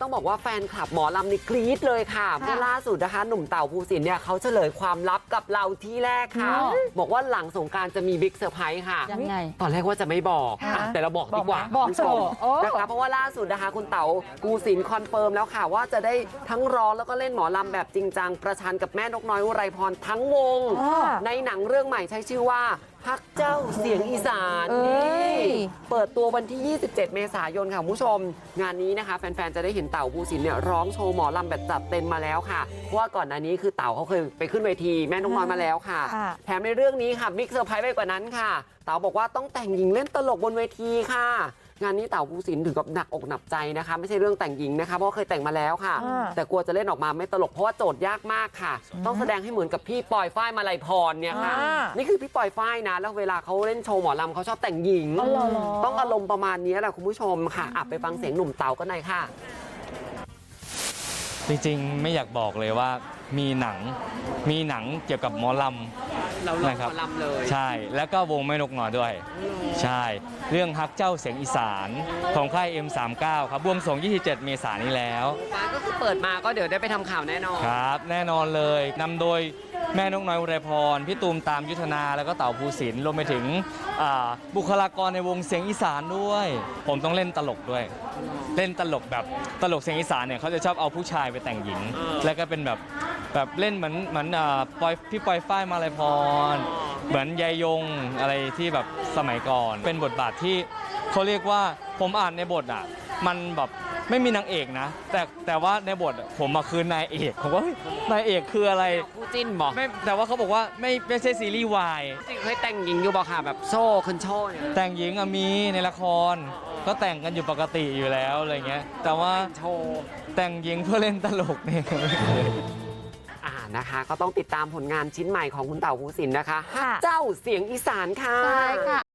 ต้องบอกว่าแฟนคลับหมอลำนี่กรี๊ดเลยค่ะเมื่อล่าสุดนะคะหนุ่มเต่าภูสินทร์เนี่ยเขาเฉลยความลับกับเราที่แรกค่ะอ๋อบอกว่าหลังสงกรารจะมีบิ๊กเซอร์ไพรส์ค่ะยังไงตอนแรกว่าจะไม่บอกค่ะอะแต่เราบอกดีกว่าบอกคุณผู้ชมโอ้นะคะเพราะว่าล่าสุดนะคะคุณเต๋ากูสินคอนเฟิร์มแล้วค่ะ ว่าจะได้ทั้งร้องแล้วก็เล่นหมอลำแบบจริงจังประชันกับแม่นกน้อยอุไรพรทั้งวงอ๋อในหนังเรื่องใหม่ใช้ชื่อว่าพักเจ้าเสียงอีสานเอ้ยนี่ เปิดตัววันที่ 27 เมษายนค่ะคุณผู้ชม งานนี้นะคะ แฟนๆ จะได้เห็นเต่าภูสินทร์เนี่ยร้องโชว์หมอลำแบบจัดเต็มมาแล้วค่ะ เพราะว่าก่อนหน้านี้คือเต่าเขาเคยไปขึ้นเวทีแม่นกน้อยมาแล้วค่ะค่ะแถมในเรื่องนี้ค่ะบิ๊กเซอร์ไพรส์ไปกว่านั้นค่ะ เต๋าบอกว่าต้องแต่งหญิงเล่นตลกบนเวทีค่ะ งานนี้เต๋าภูสินทร์ถึงกับหนักอกหนักใจนะคะ ไม่ใช่เรื่องแต่งหญิงนะคะ เพราะว่าเคยแต่งมาแล้วค่ะอ่าแต่กลัวจะเล่นออกมาไม่ตลกเพราะว่าโจทย์ยากมากค่ะ ต้องแสดงให้เหมือนกับพี่ปอยฝ้ายมาลัยพรเนี่ยค่ะอ่านี่คือพี่ปอยฝ้ายนะ แล้วเวลาเขาเล่นโชว์หมอลำเขาชอบแต่งหญิงอ๋อเหรอเหรอต้องอารมณ์ประมาณนี้แหละคุณผู้ชมค่ะอะไปฟังเสียงหนุ่มเต๋ากันหน่อยค่ะ จริงๆไม่อยากบอกเลยว่ามีหนังมีหนังเกี่ยวกับหมอล เราลำงนะครับหมอลำเลย ใช่แล้วก็วงแม่นกหน่อยด้วย ใช่ เรื่องฮักเจ้าเสียงอีสานของค่าย M39 ครับบวงสรวง27 เมษายนนี้แล้ว ฟ้าก็คือเปิดมาก็เดี๋ยวได้ไปทำข่าวแน่นอน ครับ แน่นอนเลยนำโดยแม่นกน้อยอุไรพรพี่ตูมตามยุทธนาแล้วก็เต่าภูสินทร์รวมไปถึงอ่าบุคลากรในวงเสียงอีสานด้วย ผมต้องเล่นตลกด้วย เล่นตลกแบบตลกเสียงอีสานเนี่ยเขาจะชอบเอาผู้ชายไปแต่งหญิงเออแล้วก็เป็นแบบ แบบเล่นเหมือนเหมือนอ่าปอยพี่ปอยฝ้ายมาลายพร เหมือนยายยงอะไรที่แบบสมัยก่อน เป็นบทบาทที่เขาเรียกว่าผมอ่านในบทอะ มันแบบไม่มีนางเอกนะ แต่แต่ว่าในบทอะผมมาคือนายเอกผมว่าเฮ้ยนายเอกคืออะไรคู่จิ้นบอกไม่แต่ว่าเขาบอกว่าไม่ไม่ใช่ซีรีส์วาย จริงเคยแต่งหญิงอยู่บอกค่ะแบบโซ่คันโชว์เนี่ยแต่งหญิงอะมีในละคร ก็แต่งกันอยู่ปกติอยู่แล้วอะไรเงี้ย แต่ว่าโชว์ แต่งหญิงเพื่อเล่นตลกเนี่ยอ่า นะคะก็ต้องติดตามผลงานชิ้นใหม่ของคุณเต่าภูสินทร์นะคะค่ะเจ้าเสียงอีสานค่ะใช่ค่ะ